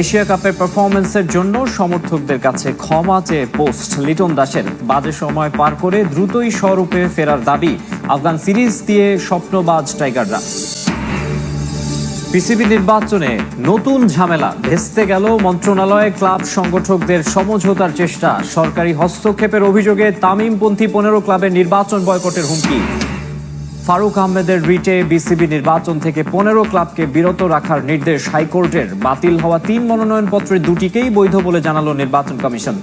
Asia কাপের পারফরমেন্সের জন্য সমর্থকদের কাছে ক্ষমা চেয়ে পোস্ট। লিটন দাসের বাজে সময় পার করে দ্রুতই স্বরূপে ফেরার দাবি আফগান সিরিজ দিয়ে স্বপ্নবাজ টাইগাররা। পিসিবি নির্বাচনে নতুন ঝামেলা, ভেস্তে গেল মন্ত্রণালয়ে, ক্লাব সংগঠকদের সমঝোতার চেষ্টা, সরকারি হস্তক্ষেপের অভিযোগে তামিমপন্থী পনেরো ক্লাবের নির্বাচন বয়কটের হুমকি। ফারুক আহমেদের রিটে বিসিবি নির্বাচন থেকে পনেরো ক্লাবকে বিরত রাখার নির্দেশ হাইকোর্টের। বাতিল হওয়া তিন মনোনয়নপত্রের দুটিকেই বৈধ বলে জানালো নির্বাচন কমিশন।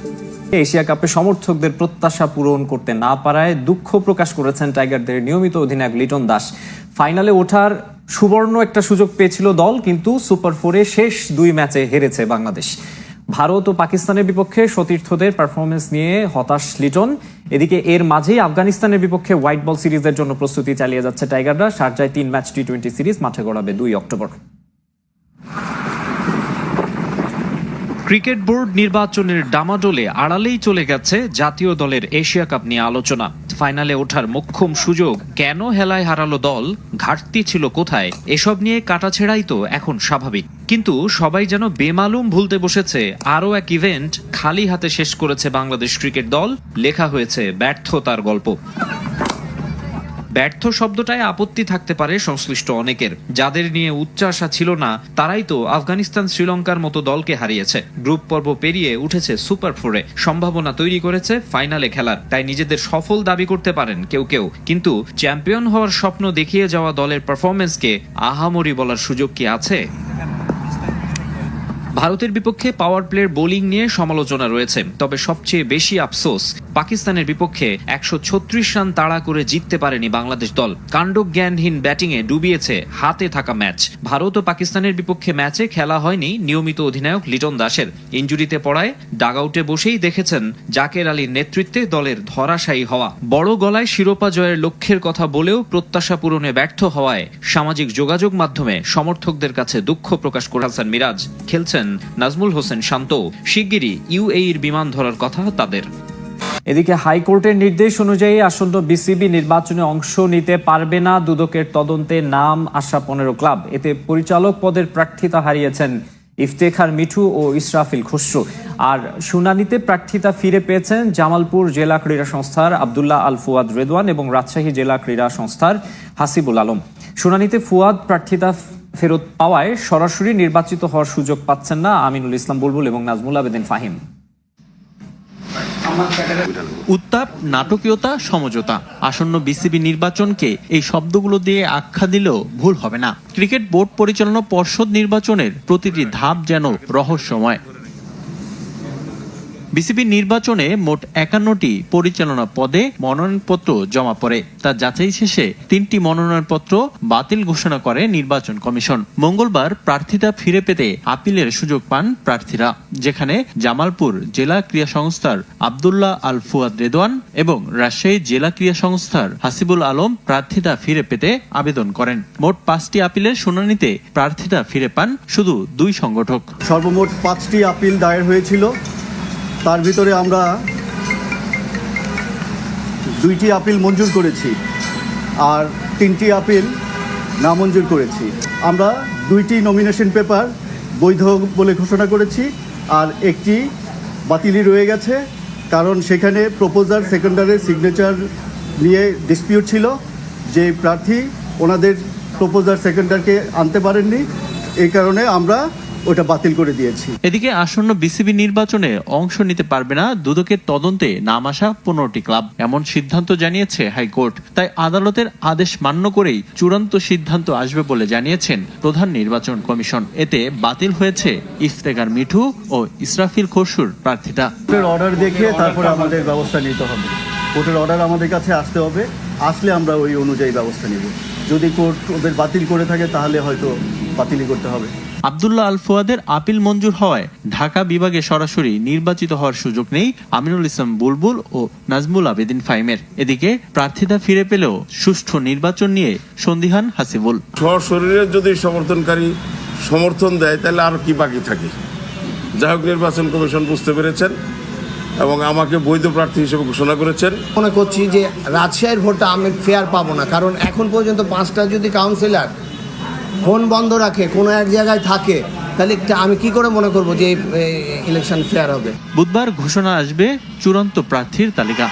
এশিয়া কাপে সমর্থকদের প্রত্যাশা পূরণ করতে না পারায় দুঃখ প্রকাশ করেছেন টাইগারদের নিয়মিত অধিনায়ক লিটন দাস। ফাইনালে ওঠার সুবর্ণ একটা সুযোগ পেয়েছিল দল, কিন্তু সুপার ফোরে শেষ দুই ম্যাচে হেরেছে বাংলাদেশ। ভারত ও পাকিস্তানের বিপক্ষে সতীর্থদের পারফরমেন্স নিয়ে হতাশ লিটন। এদিকে এর মাঝেই আফগানিস্তানের বিপক্ষে হোয়াইট বল সিরিজের জন্য প্রস্তুতি চালিয়ে যাচ্ছে টাইগাররা। শারজায় তিন ম্যাচ টি টোয়েন্টি সিরিজ মাঠে গড়াবে দুই অক্টোবর। ক্রিকেট বোর্ড নির্বাচনের ডামাডোলে আড়ালেই চলে গেছে জাতীয় দলের এশিয়া কাপ নিয়ে আলোচনা। ফাইনালে ওঠার মোক্ষম সুযোগ, কেন হেলায় হারালো দল, ঘাটতি ছিল কোথায়, এসব নিয়ে কাটাছেড়াই তো এখন স্বাভাবিক। কিন্তু সবাই যেন বেমালুম ভুলতে বসেছে, আরও এক ইভেন্ট খালি হাতে শেষ করেছে বাংলাদেশ ক্রিকেট দল, লেখা হয়েছে ব্যর্থতার গল্প। ব্যর্থ শব্দটায় আপত্তি থাকতে পারে সংশ্লিষ্ট অনেকের। যাদের নিয়ে উচ্চাশা ছিল না, তারাই তো আফগানিস্তান শ্রীলঙ্কার মতো দলকে হারিয়েছে। গ্রুপ পর্ব পেরিয়ে উঠেছে সুপার ফোরে। সম্ভাবনা তৈরি করেছে ফাইনালে খেলার। তাই নিজেদের সফল দাবি করতে পারেন কেউ কেউ। কিন্তু চ্যাম্পিয়ন হওয়ার স্বপ্ন দেখিয়ে যাওয়া দলের পারফরমেন্সকে আহামরি বলার সুযোগ কি আছে? ভারতের বিপক্ষে পাওয়ার প্লের বোলিং নিয়ে সমালোচনা রয়েছে। তবে সবচেয়ে বেশি আফসোস, পাকিস্তানের বিপক্ষে একশো ছত্রিশ রান তাড়া করে জিততে পারেনি বাংলাদেশ দল। কাণ্ডজ্ঞানহীন ব্যাটিংয়ে ডুবিয়েছে হাতে থাকা ম্যাচ। ভারত ও পাকিস্তানের বিপক্ষে ম্যাচে খেলা হয়নি নিয়মিত অধিনায়ক লিটন দাসের। ইঞ্জুরিতে পড়ায় ডাগআউটে বসেই দেখেছেন জাকের আলীর নেতৃত্বে দলের ধরাশায়ী হওয়া। বড় গলায় শিরোপা জয়ের লক্ষ্যের কথা বলেও প্রত্যাশা পূরণে ব্যর্থ হওয়ায় সামাজিক যোগাযোগ মাধ্যমে সমর্থকদের কাছে দুঃখ প্রকাশ করে হাসান মিরাজ। খেলছেন নাজমুল হোসেন শান্ত। শিগগিরই ইউএইর বিমান ধরার কথা তাদের। এদিকে হাইকোর্টের নির্দেশ অনুযায়ী আসন্ন বিসিবি নির্বাচনে অংশ নিতে পারবে না দুদকের তদন্তে নাম আসা পনেরো ক্লাব। এতে পরিচালক পদের প্রার্থিতা হারিয়েছেন ইফতেখার মিঠু ও ইসরাফিল খুসরু। আর শুনানিতে প্রার্থিতা ফিরে পেয়েছেন জামালপুর জেলা ক্রীড়া সংস্থার আবদুল্লাহ আল ফুয়াদ রেদওয়ান এবং রাজশাহী জেলা ক্রীড়া সংস্থার হাসিবুল আলম। শুনানিতে ফুয়াদ প্রার্থিতা ফেরত পাওয়ায় সরাসরি নির্বাচিত হওয়ার সুযোগ পাচ্ছেন না আমিনুল ইসলাম বুলবুল এবং নাজমুল আবেদিন ফাহিম। উত্তাপ, নাটকীয়তা, সমঝোতা। আসন্ন বিসিবি নির্বাচনকে এই শব্দগুলো দিয়ে আখ্যা দিলেও ভুল হবে না। ক্রিকেট বোর্ড পরিচালনা পর্ষদ নির্বাচনের প্রতিটি ধাপ যেন রহস্যময়। বিসিবি নির্বাচনে মোট একান্নটি পরিচালনা পদে মনোনয়নপত্র জমা পড়ে। তা যাচাই শেষে তিনটি মনোনয়নপত্র বাতিল ঘোষণা করে নির্বাচন কমিশন। মঙ্গলবার প্রার্থিতা ফিরে পেতে আপিলের সুযোগ পান প্রার্থীরা, যেখানে জামালপুর জেলা ক্রীড়া সংস্থার আবদুল্লাহ আল ফুয়াদ রেদওয়ান এবং রাজশাহী জেলা ক্রীড়া সংস্থার হাসিবুল আলম প্রার্থিতা ফিরে পেতে আবেদন করেন। মোট পাঁচটি আপিলের শুনানিতে প্রার্থিতা ফিরে পান শুধু দুই সংগঠক। সর্বমোট পাঁচটি আপিল দায়ের হয়েছিল। তার ভিতরে আমরা দুইটি আপিল মঞ্জুর করেছি আর তিনটি আপিল নামঞ্জুর করেছি। আমরা দুইটি নমিনেশন পেপার বৈধ বলে ঘোষণা করেছি আর একটি বাতিলই রয়ে গেছে, কারণ সেখানে প্রপোজার সেকেন্ডারের সিগনেচার নিয়ে ডিসপিউট ছিল। যে প্রার্থী ওনাদের প্রপোজার সেকেন্ডারকে আনতে পারেননি, এই কারণে আমরা ওটা বাতিল করে দিয়েছি। এদিকে আসন্ন বিসিবি নির্বাচনে অংশ নিতে পারবে না দুদকের তদন্তে নাম আসা পনেরোটি ক্লাব। এমন সিদ্ধান্ত জানিয়েছে হাইকোর্ট। তাই আদালতের আদেশ মান্য করেই চূড়ান্ত সিদ্ধান্ত আসবে বলে জানিয়েছেন প্রধান নির্বাচন কমিশন। এতে বাতিল হয়েছে ইফতেকার মিঠু ও ইসরাফিল খসুর প্রার্থিতা কোর্টের অর্ডার দেখে তারপরে আমাদের ব্যবস্থা নিতে হবে। কোর্টের অর্ডার আমাদের কাছে আসতে হবে। আসলে আমরা ওই অনুযায়ী ব্যবস্থা নিব। যদি কোর্ট ওদের বাতিল করে থাকে তাহলে হয়তো বাতিলই করতে হবে। আবদুল্লাহ আল ফুয়াদের আপিল মঞ্জুর হওয়ায় ঢাকা বিভাগে সরাসরি নির্বাচিত হওয়ার সুযোগ নেই আমিনুল ইসলাম বুলবুল ও নাজমুল আবেদিন ফাইমের। এদিকে প্রার্থিতা ফিরে পেলেও সুষ্ঠু নির্বাচন নিয়ে সন্দিহান হাসিবুল। শরীরে যদি সমর্থনকারী সমর্থন দেয় তাহলে আর কি বাকি থাকে? যাই হোক নির্বাচন কমিশন বুঝতে পেরেছেন এবং আমাকে বৈধ প্রার্থী হিসেবে ঘোষণা করেছেন। মনে করছি যে রাজশাহীর ভোটটা আমি ফেয়ার পাবো না কারণ এখন পর্যন্ত পাঁচটা যদি কাউন্সিলর ফোন বন্ধ রাখে, কোনো এক জায়গায় থাকে, তাহলে আমি কি করে মনে করব যে ইলেকশন ফেয়ার হবে? বুধবার ঘোষণা আসবে চূড়ান্ত প্রার্থীর তালিকা।